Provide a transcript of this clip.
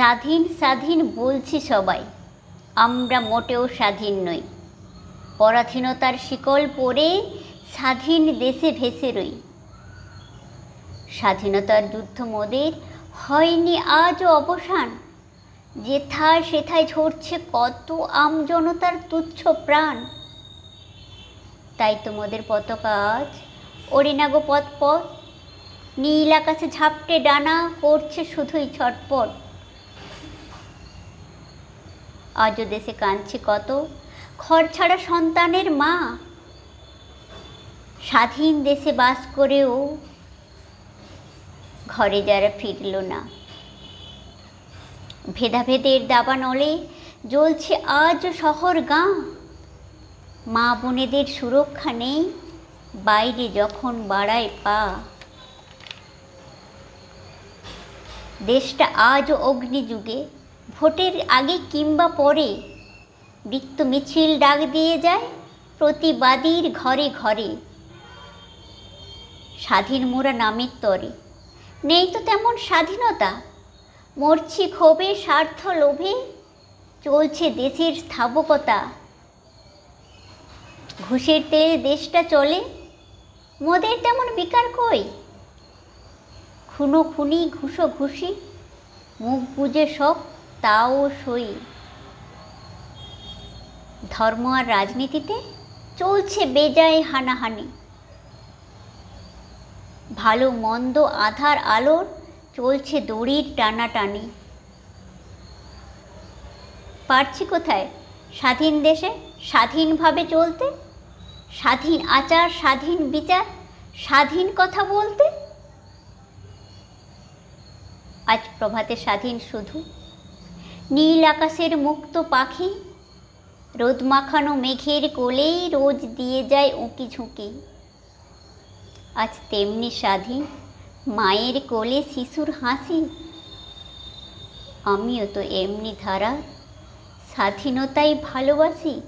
স্বাধীন স্বাধীন বলছি সবাই। আমরা মোটেও স্বাধীন নই। পরাধীনতার শিকল পরে স্বাধীন দেশে ভেসে রই। স্বাধীনতার যুদ্ধ মোদের হয়নি আজও অবসান। যেথায় সেথায় ঝরছে কত আমজনতার তুচ্ছ প্রাণ। তাই তোমাদের পতাকা আজ ওরে না পথ পথ নীল আকাশে ঝাপটে ডানা করছে শুধুই ছটপট। আজও দেশে কাঁদছে কত? ঘর ছাড়া সন্তানের মা। স্বাধীন দেশে বাস করেও ঘরে যারা ফিরল না। ভেদাভেদের দাবানলে জ্বলছে আজ শহর গাঁ। মা বোনেদের সুরক্ষা নেই, বাইরে যখন বাড়ায় পা। দেশটা আজও অগ্নিযুগে ভোটের আগে কিংবা পরে বৃত্ত মিছিল ডাক দিয়ে যায়, প্রতিবাদীর ঘরে ঘরে। স্বাধীন মোরা নামের তরে। নেই তো তেমন স্বাধীনতা। মরছি ক্ষোভে, স্বার্থ লোভে, চলছে দেশের স্থাবকতা। ঘুষের তেলে দেশটা চলে, মোদের তেমন বিকার কই? খুনো খুনি ঘুষো ঘুষি মুখ বুঝে সব তাও সই। ধর্ম আর রাজনীতিতে চলছে বেজায় হানাহানি। ভালো মন্দ আধার আলোর চলছে দড়ির টানাটানি। পারছি কোথায়? স্বাধীন দেশে স্বাধীনভাবে চলতে? স্বাধীন আচার, স্বাধীন বিচার, স্বাধীন কথা বলতে? আজ প্রভাতে স্বাধীন শুধু নীল আকাশের মুক্ত পাখি। রোদ মাখানো মেঘের কোলেই রোজ দিয়ে যায় উঁকি ঝুঁকি। আজ তেমনি স্বাধীন, মায়ের কোলে শিশুর হাসি। আমিও তো এমনি ধারা স্বাধীনতাই ভালোবাসি।